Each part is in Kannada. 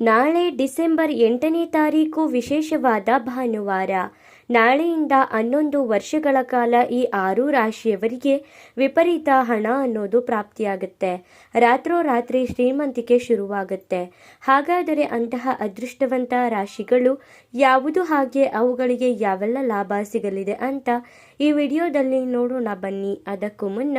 ನಾಳೆ ಡಿಸೆಂಬರ್ ಎಂಟನೇ ತಾರೀಕು ವಿಶೇಷವಾದ ಭಾನುವಾರ. ನಾಳೆಯಿಂದ ಹನ್ನೊಂದು ವರ್ಷಗಳ ಕಾಲ ಈ ಆರು ರಾಶಿಯವರಿಗೆ ವಿಪರೀತ ಹಣ ಅನ್ನೋದು ಪ್ರಾಪ್ತಿಯಾಗುತ್ತೆ. ರಾತ್ರೋರಾತ್ರಿ ಶ್ರೀಮಂತಿಕೆ ಶುರುವಾಗುತ್ತೆ. ಹಾಗಾದರೆ ಅಂತಹ ಅದೃಷ್ಟವಂತ ರಾಶಿಗಳು ಯಾವುದು ಹಾಗೆ ಅವುಗಳಿಗೆ ಯಾವೆಲ್ಲ ಲಾಭ ಸಿಗಲಿದೆ ಅಂತ ಈ ವಿಡಿಯೋದಲ್ಲಿ ನೋಡೋಣ ಬನ್ನಿ. ಅದಕ್ಕೂ ಮುನ್ನ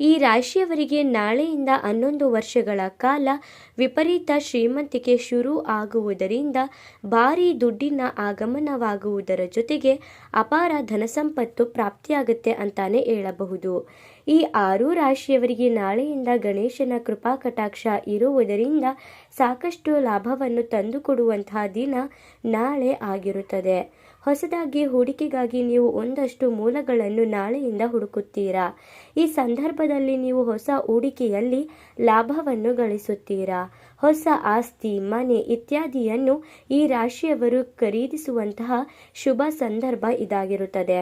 ಈ ರಾಶಿಯವರಿಗೆ ನಾಳೆಯಿಂದ ಹನ್ನೊಂದು ವರ್ಷಗಳ ಕಾಲ ವಿಪರೀತ ಶ್ರೀಮಂತಿಕೆ ಶುರು ಆಗುವುದರಿಂದ ಭಾರೀ ದುಡ್ಡಿನ ಆಗಮನವಾಗುವುದರ ಜೊತೆಗೆ ಅಪಾರ ಧನಸಂಪತ್ತು ಪ್ರಾಪ್ತಿಯಾಗುತ್ತೆ ಅಂತಾನೆ ಹೇಳಬಹುದು. ಈ ಆರು ರಾಶಿಯವರಿಗೆ ನಾಳೆಯಿಂದ ಗಣೇಶನ ಕೃಪಾ ಕಟಾಕ್ಷ ಇರುವುದರಿಂದ ಸಾಕಷ್ಟು ಲಾಭವನ್ನು ತಂದುಕೊಡುವಂತಹ ದಿನ ನಾಳೆ ಆಗಿರುತ್ತದೆ. ಹೊಸದಾಗಿ ಹೂಡಿಕೆಗಾಗಿ ನೀವು ಒಂದಷ್ಟು ಮೂಲಗಳನ್ನು ನಾಳೆಯಿಂದ ಹುಡುಕುತ್ತೀರಾ? ಈ ಸಂದರ್ಭದಲ್ಲಿ ನೀವು ಹೊಸ ಹೂಡಿಕೆಯಲ್ಲಿ ಲಾಭವನ್ನು ಗಳಿಸುತ್ತೀರಾ? ಹೊಸ ಆಸ್ತಿ, ಮನೆ ಇತ್ಯಾದಿಯನ್ನು ಈ ರಾಶಿಯವರು ಖರೀದಿಸುವಂತಹ ಶುಭ ಸಂದರ್ಭ ಇದಾಗಿರುತ್ತದೆ.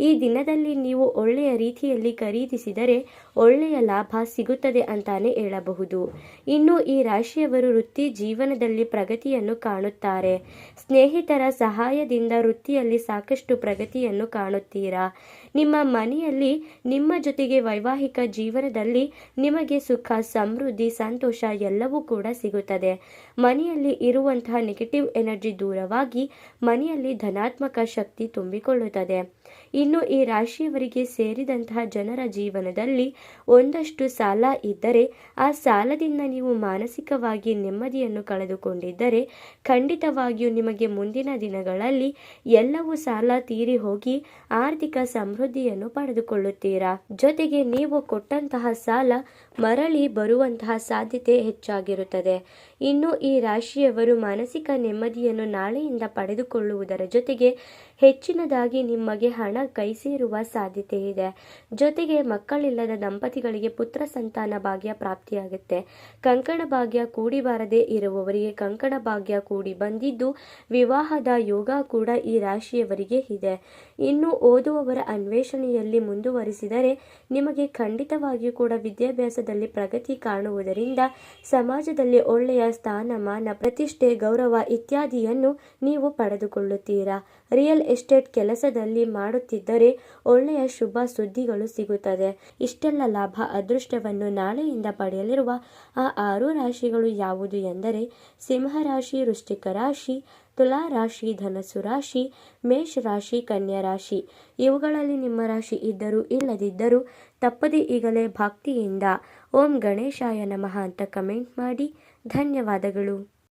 ಈ ದಿನದಲ್ಲಿ ನೀವು ಒಳ್ಳೆಯ ರೀತಿಯಲ್ಲಿ ಖರೀದಿಸಿದರೆ ಒಳ್ಳೆಯ ಲಾಭ ಸಿಗುತ್ತದೆ ಅಂತಾನೆ ಹೇಳಬಹುದು. ಇನ್ನು ಈ ರಾಶಿಯವರು ವೃತ್ತಿ ಜೀವನದಲ್ಲಿ ಪ್ರಗತಿಯನ್ನು ಕಾಣುತ್ತಾರೆ. ಸ್ನೇಹಿತರ ಸಹಾಯದಿಂದ ವೃತ್ತಿಯಲ್ಲಿ ಸಾಕಷ್ಟು ಪ್ರಗತಿಯನ್ನು ಕಾಣುತ್ತೀರಾ? ನಿಮ್ಮ ಮನೆಯಲ್ಲಿ, ನಿಮ್ಮ ಜೊತೆಗೆ ವೈವಾಹಿಕ ಜೀವನದಲ್ಲಿ ನಿಮಗೆ ಸುಖ, ಸಮೃದ್ಧಿ, ಸಂತೋಷ ಎಲ್ಲವೂ ಕೂಡ ಸಿಗುತ್ತದೆ. ಮನೆಯಲ್ಲಿ ಇರುವಂತಹ ನೆಗೆಟಿವ್ ಎನರ್ಜಿ ದೂರವಾಗಿ ಮನೆಯಲ್ಲಿ ಧನಾತ್ಮಕ ಶಕ್ತಿ ತುಂಬಿಕೊಳ್ಳುತ್ತದೆ. ಇನ್ನು ಈ ರಾಶಿಯವರಿಗೆ ಸೇರಿದಂತಹ ಜನರ ಜೀವನದಲ್ಲಿ ಒಂದಷ್ಟು ಸಾಲ ಇದ್ದರೆ, ಆ ಸಾಲದಿಂದ ನೀವು ಮಾನಸಿಕವಾಗಿ ನೆಮ್ಮದಿಯನ್ನು ಕಳೆದುಕೊಂಡಿದ್ದರೆ, ಖಂಡಿತವಾಗಿಯೂ ನಿಮಗೆ ಮುಂದಿನ ದಿನಗಳಲ್ಲಿ ಎಲ್ಲವೂ ಸಾಲ ತೀರಿ ಹೋಗಿ ಆರ್ಥಿಕ ಸಮೃದ್ಧಿಯನ್ನು ಪಡೆದುಕೊಳ್ಳುತ್ತೀರಾ? ಜೊತೆಗೆ ನೀವು ಕೊಟ್ಟಂತಹ ಸಾಲ ಮರಳಿ ಬರುವಂತಹ ಸಾಧ್ಯತೆ ಹೆಚ್ಚಾಗಿರುತ್ತದೆ. ಇನ್ನು ಈ ರಾಶಿಯವರು ಮಾನಸಿಕ ನೆಮ್ಮದಿಯನ್ನು ನಾಳೆಯಿಂದ ಪಡೆದುಕೊಳ್ಳುವುದರ ಜೊತೆಗೆ ಹೆಚ್ಚಿನದಾಗಿ ನಿಮಗೆ ಕೈ ಸೇರುವ ಸಾಧ್ಯತೆ ಇದೆ. ಜೊತೆಗೆ ಮಕ್ಕಳಿಲ್ಲದ ದಂಪತಿಗಳಿಗೆ ಪುತ್ರ ಸಂತಾನ ಭಾಗ್ಯ ಪ್ರಾಪ್ತಿಯಾಗುತ್ತೆ. ಕಂಕಣ ಭಾಗ್ಯ ಕೂಡಿ ಬಾರದೆ ಇರುವವರಿಗೆ ಕಂಕಣ ಭಾಗ್ಯ ಕೂಡಿ ಬಂದಿದ್ದು ವಿವಾಹದ ಯೋಗ ಕೂಡ ಈ ರಾಶಿಯವರಿಗೆ ಇದೆ. ಇನ್ನು ಓದುವವರ ಅನ್ವೇಷಣೆಯಲ್ಲಿ ಮುಂದುವರಿಸಿದರೆ ನಿಮಗೆ ಖಂಡಿತವಾಗಿಯೂ ಕೂಡ ವಿದ್ಯಾಭ್ಯಾಸದಲ್ಲಿ ಪ್ರಗತಿ ಕಾಣುವುದರಿಂದ ಸಮಾಜದಲ್ಲಿ ಒಳ್ಳೆಯ ಸ್ಥಾನಮಾನ, ಪ್ರತಿಷ್ಠೆ, ಗೌರವ ಇತ್ಯಾದಿಯನ್ನು ನೀವು ಪಡೆದುಕೊಳ್ಳುತ್ತೀರಾ? ರಿಯಲ್ ಎಸ್ಟೇಟ್ ಕೆಲಸದಲ್ಲಿ ಮಾಡುತ್ತಿದ್ದರೆ ಒಳ್ಳೆಯ ಶುಭ ಸುದ್ದಿಗಳು ಸಿಗುತ್ತದೆ. ಇಷ್ಟೆಲ್ಲ ಲಾಭ, ಅದೃಷ್ಟವನ್ನು ನಾಳೆಯಿಂದ ಪಡೆಯಲಿರುವ ಆ ಆರು ರಾಶಿಗಳು ಯಾವುದು ಎಂದರೆ ಸಿಂಹರಾಶಿ ವೃಶ್ಚಿಕ ರಾಶಿ, ತುಲಾ ರಾಶಿ, ಧನಸ್ಸು ರಾಶಿ, ಮೇಷ ರಾಶಿ, ಕನ್ಯಾ ರಾಶಿ. ಇವುಗಳಲ್ಲಿ ನಿಮ್ಮ ರಾಶಿ ಇದ್ದರೂ ಇಲ್ಲದಿದ್ದರೂ ತಪ್ಪದೇ ಈಗಲೇ ಭಕ್ತಿಯಿಂದ ಓಂ ಗಣೇಶಾಯ ನಮಃ ಅಂತ ಕಮೆಂಟ್ ಮಾಡಿ ಧನ್ಯವಾದಗಳು.